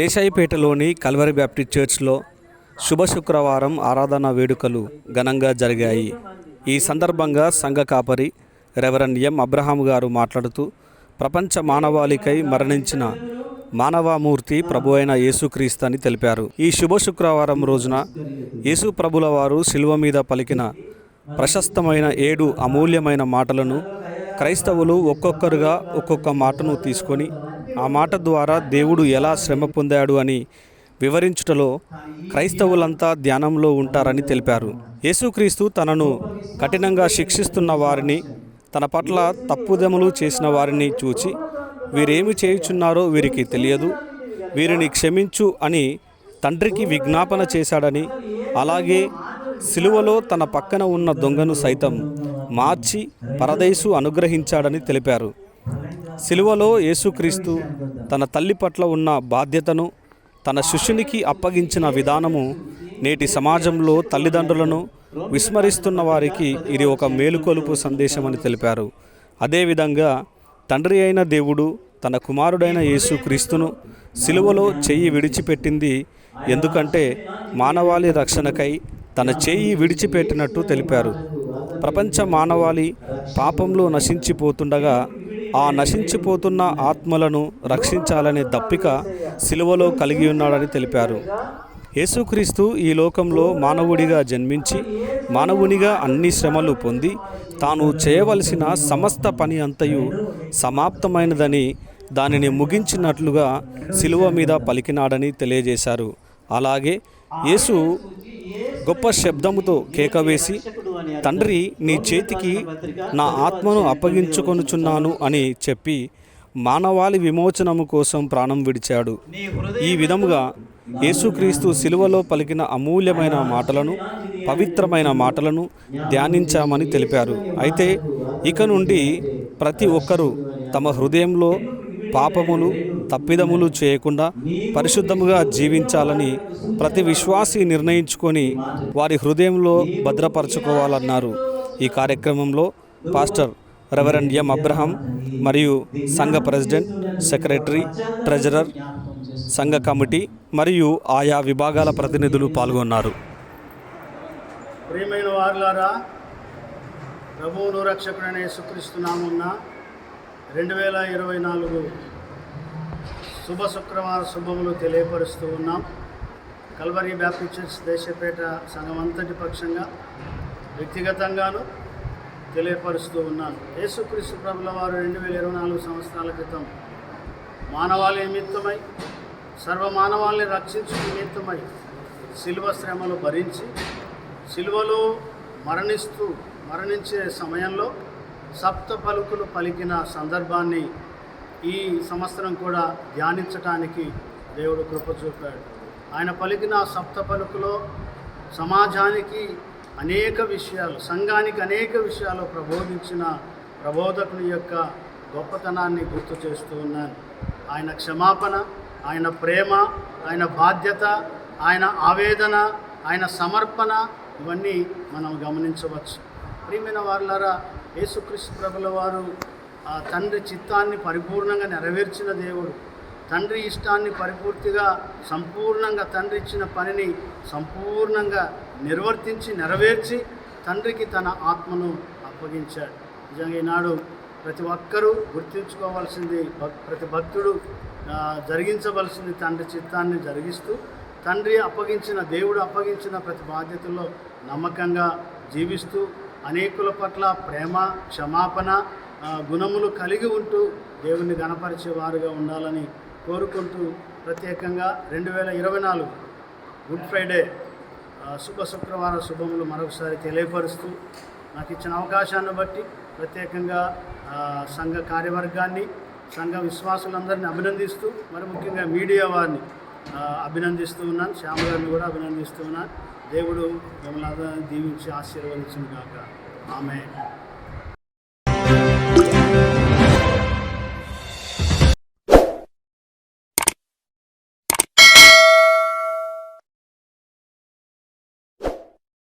దేశాయిపేటలోని Calvary Baptist చర్చ్లో శుభ శుక్రవారం ఆరాధన వేడుకలు ఘనంగా జరిగాయి. ఈ సందర్భంగా సంఘ కాపరి రెవరెండ్ ఎం అబ్రహాం గారు మాట్లాడుతూ ప్రపంచ మానవాళికై మరణించిన మానవామూర్తి ప్రభు అయిన యేసుక్రీస్తు అని తెలిపారు. ఈ శుభ శుక్రవారం రోజున యేసు ప్రభుల వారు శిలువ మీద పలికిన ప్రశస్తమైన ఏడు అమూల్యమైన మాటలను క్రైస్తవులు ఒక్కొక్కరుగా ఒక్కొక్క మాటను తీసుకొని ఆ మాట ద్వారా దేవుడు ఎలా శ్రమ పొందాడు అని వివరించుటలో క్రైస్తవులంతా ధ్యానంలో ఉంటారని తెలిపారు. యేసుక్రీస్తు తనను కఠినంగా శిక్షిస్తున్న వారిని తన పట్ల తప్పుదములు చేసిన వారిని చూచి వీరేమి చేయుచున్నారో వీరికి తెలియదు. వీరిని క్షమించు అని తండ్రికి విజ్ఞాపన చేశాడని అలాగే సిలువలో తన పక్కన ఉన్న దొంగను సైతం మార్చి పరదైసు అనుగ్రహించాడని తెలిపారు. సిలువలో యేసుక్రీస్తు తన తల్లి పట్ల ఉన్న బాధ్యతను తన శిష్యునికి అప్పగించిన విధానము నేటి సమాజంలో తల్లిదండ్రులను విస్మరిస్తున్న వారికి ఇది ఒక మేలుకొలుపు సందేశం అని తెలిపారు. అదేవిధంగా తండ్రి అయిన దేవుడు తన కుమారుడైన యేసుక్రీస్తును సిలువలో చెయ్యి విడిచిపెట్టింది ఎందుకంటే మానవాళి రక్షణకై తన చెయ్యి విడిచిపెట్టినట్టు తెలిపారు. ప్రపంచ మానవాళి పాపంలో నశించిపోతుండగా ఆ నశించిపోతున్న ఆత్మలను రక్షించాలనే దప్పిక సిలువలో కలిగి ఉన్నాడని తెలిపారు. యేసుక్రీస్తు ఈ లోకంలో మానవుడిగా జన్మించి మానవునిగా అన్ని శ్రమలు పొంది తాను చేయవలసిన సమస్త పని అంతయు సమాప్తమైనదని దానిని ముగించినట్లుగా సిలువ మీద పలికినాడని తెలియజేశారు. అలాగే యేసు గొప్ప శబ్దముతో కేకవేసి తండ్రి నీ చేతికి నా ఆత్మను అప్పగించుకొనుచున్నాను అని చెప్పి మానవాళి విమోచనము కోసం ప్రాణం విడిచాడు. ఈ విధముగా యేసుక్రీస్తు సిలువలో పలికిన అమూల్యమైన మాటలను పవిత్రమైన మాటలను ధ్యానించామని తెలిపారు. అయితే ఇక నుండి ప్రతి ఒక్కరూ తమ హృదయంలో పాపములు తప్పిదములు చేయకుండా పరిశుద్ధముగా జీవించాలని ప్రతి విశ్వాసి నిర్ణయించుకొని వారి హృదయంలో భద్రపరచుకోవాలన్నారు. ఈ కార్యక్రమంలో పాస్టర్ రెవరెండ్ ఎం అబ్రహం మరియు సంఘ ప్రెసిడెంట్ సెక్రటరీ ట్రెజరర్ సంఘ కమిటీ మరియు ఆయా విభాగాల ప్రతినిధులు పాల్గొన్నారు. ప్రియమైన వారులారా ప్రభువును రక్షకుడనే యేసుక్రీస్తునామున్న రెండు వేల ఇరవై నాలుగు శుభ శుక్రవార శుభములు తెలియపరుస్తూ ఉన్నాం. కల్వరీ బ్యాప్టిచర్స్ దేశపేట సంఘం అంతటి పక్షంగా వ్యక్తిగతంగాను తెలియపరుస్తూ ఉన్నాను. యేసుక్రీస్తు ప్రభుల వారు రెండు వేల ఇరవై నాలుగు సంవత్సరాల క్రితం మానవాళి నిమిత్తమై సర్వ మానవాల్ని రక్షించు నిమిత్తమై శిల్వ శ్రమలు భరించి శిల్వలో మరణిస్తూ మరణించే సమయంలో సప్త పలుకులు పలికిన సందర్భాన్ని ఈ సంవత్సరం కూడా ధ్యానించటానికి దేవుడు కృప చూపాడు. ఆయన పలికిన సప్త పలుకులో సమాజానికి అనేక విషయాలు సంఘానికి అనేక విషయాలు ప్రబోధించిన ప్రబోధకుని యొక్క గొప్పతనాన్ని గుర్తు చేస్తూ ఉన్నాను. ఆయన క్షమాపణ ఆయన ప్రేమ ఆయన బాధ్యత ఆయన ఆవేదన ఆయన సమర్పణ ఇవన్నీ మనం గమనించవచ్చు. ప్రియమైన వారులారా యేసుక్రీస్తు ప్రభుల వారు ఆ తండ్రి చిత్తాన్ని పరిపూర్ణంగా నెరవేర్చిన దేవుడు తండ్రి ఇష్టాన్ని పరిపూర్తిగా సంపూర్ణంగా తండ్రి ఇచ్చిన పనిని సంపూర్ణంగా నిర్వర్తించి నెరవేర్చి తండ్రికి తన ఆత్మను అప్పగించాడు. నిజంగా ఈనాడు ప్రతి ఒక్కరూ గుర్తించుకోవాల్సింది భక్- ప్రతి భక్తుడు జరిగించవలసింది తండ్రి చిత్తాన్ని జరిగిస్తూ తండ్రి అప్పగించిన దేవుడు అప్పగించిన ప్రతి బాధ్యతల్లో నమ్మకంగా జీవిస్తూ అనేకుల పట్ల ప్రేమ క్షమాపణ గుణములు కలిగి ఉంటూ దేవుణ్ణి గణపరిచే వారుగా ఉండాలని కోరుకుంటూ ప్రత్యేకంగా రెండు వేల ఇరవై నాలుగు గుడ్ ఫ్రైడే శుభ శుక్రవార శుభములు మరొకసారి తెలియపరుస్తూ నాకు ఇచ్చిన అవకాశాన్ని బట్టి ప్రత్యేకంగా సంఘ కార్యవర్గాన్ని సంఘ విశ్వాసులందరినీ అభినందిస్తూ మరి ముఖ్యంగా మీడియా వారిని అభినందిస్తూ ఉన్నాను. శ్యామ గారిని కూడా అభినందిస్తూ ఉన్నాను. దేవుడు మిమ్మల్ని దీవించి ఆశీర్వదించిన కాక ఆమె